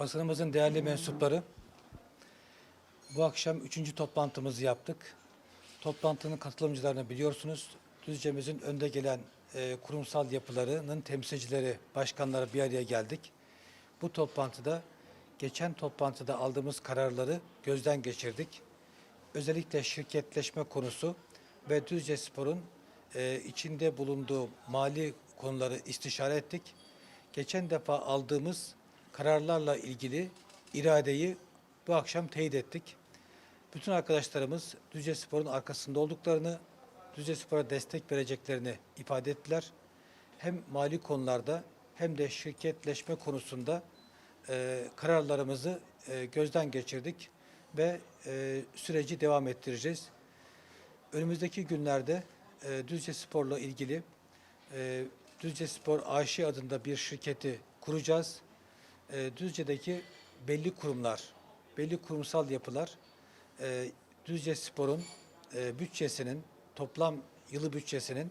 Basınımızın değerli mensupları, bu akşam üçüncü toplantımızı yaptık. Toplantının katılımcılarını biliyorsunuz. Düzce'mizin önde gelen e, kurumsal yapılarının temsilcileri, başkanları bir araya geldik. Bu toplantıda geçen toplantıda aldığımız kararları gözden geçirdik. Özellikle şirketleşme konusu ve Düzce Spor'un e, içinde bulunduğu mali konuları istişare ettik. Geçen defa aldığımız kararlarla ilgili iradeyi bu akşam teyit ettik. Bütün arkadaşlarımız Düzce Spor'un arkasında olduklarını, Düzce Spor'a destek vereceklerini ifade ettiler. Hem mali konularda hem de şirketleşme konusunda e, kararlarımızı e, gözden geçirdik ve e, süreci devam ettireceğiz. Önümüzdeki günlerde e, Düzce Spor'la ilgili e, Düzce Spor AŞ adında bir şirketi kuracağız. E, Düzce'deki belli kurumlar, belli kurumsal yapılar e, Düzce Spor'un e, bütçesinin, toplam yılı bütçesinin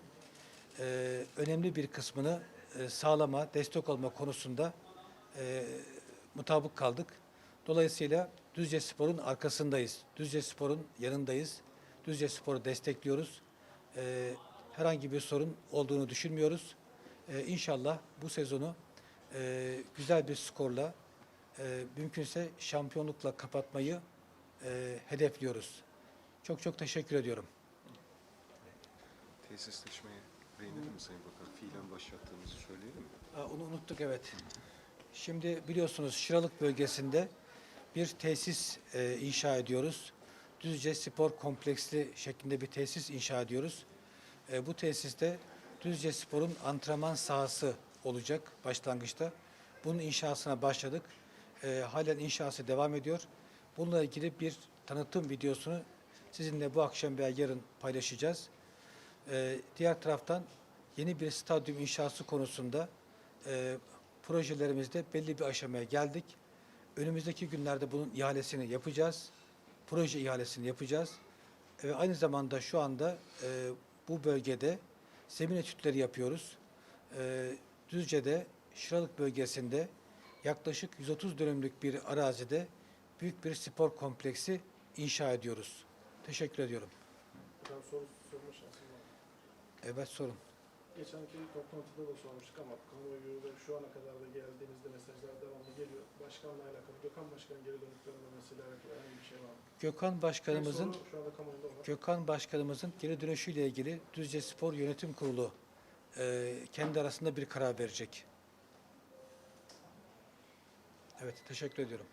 e, önemli bir kısmını e, sağlama, destek olma konusunda e, mutabık kaldık. Dolayısıyla Düzce Spor'un arkasındayız. Düzce Spor'un yanındayız. Düzce Spor'u destekliyoruz. E, herhangi bir sorun olduğunu düşünmüyoruz. E, inşallah bu sezonu e, güzel bir skorla, e, mümkünse şampiyonlukla kapatmayı e, hedefliyoruz. Çok çok teşekkür ediyorum. Tesisleşmeye değinelim mi Sayın Bakan? Fiilen başlattığımızı söyleyelim mi? Aa, Onu unuttuk evet. Şimdi biliyorsunuz Şıralık bölgesinde bir tesis e, inşa ediyoruz. Düzce Spor Kompleksli şeklinde bir tesis inşa ediyoruz. E, bu tesiste Düzce Spor'un antrenman sahası olacak başlangıçta. Bunun inşasına başladık. E, halen inşası devam ediyor. Bununla ilgili bir tanıtım videosunu sizinle bu akşam veya yarın paylaşacağız. Ee, diğer taraftan yeni bir stadyum inşası konusunda e, projelerimizde belli bir aşamaya geldik. Önümüzdeki günlerde bunun ihalesini yapacağız. Proje ihalesini yapacağız. Ve aynı zamanda şu anda e, bu bölgede zemin etütleri yapıyoruz. E, Düzce'de, Şıralık bölgesinde yaklaşık 130 dönümlük bir arazide büyük bir spor kompleksi inşa ediyoruz. Teşekkür ediyorum. Hocam soru sorma şansım var. Evet sorun. Geçenki toplantıda da sormuştuk ama kamuoyu şu ana kadar da geldiğinizde mesajlar devamlı geliyor. Başkanla alakalı, Gökhan Başkan'ın geri dönüklerinde mesela herhangi bir şey var mı? Gökhan Başkanımızın şu anda kamuoyunda olan. Gökhan Başkanımızın geri dönüşüyle ilgili Düzce Spor Yönetim Kurulu e, kendi arasında bir karar verecek. Evet, teşekkür ediyorum.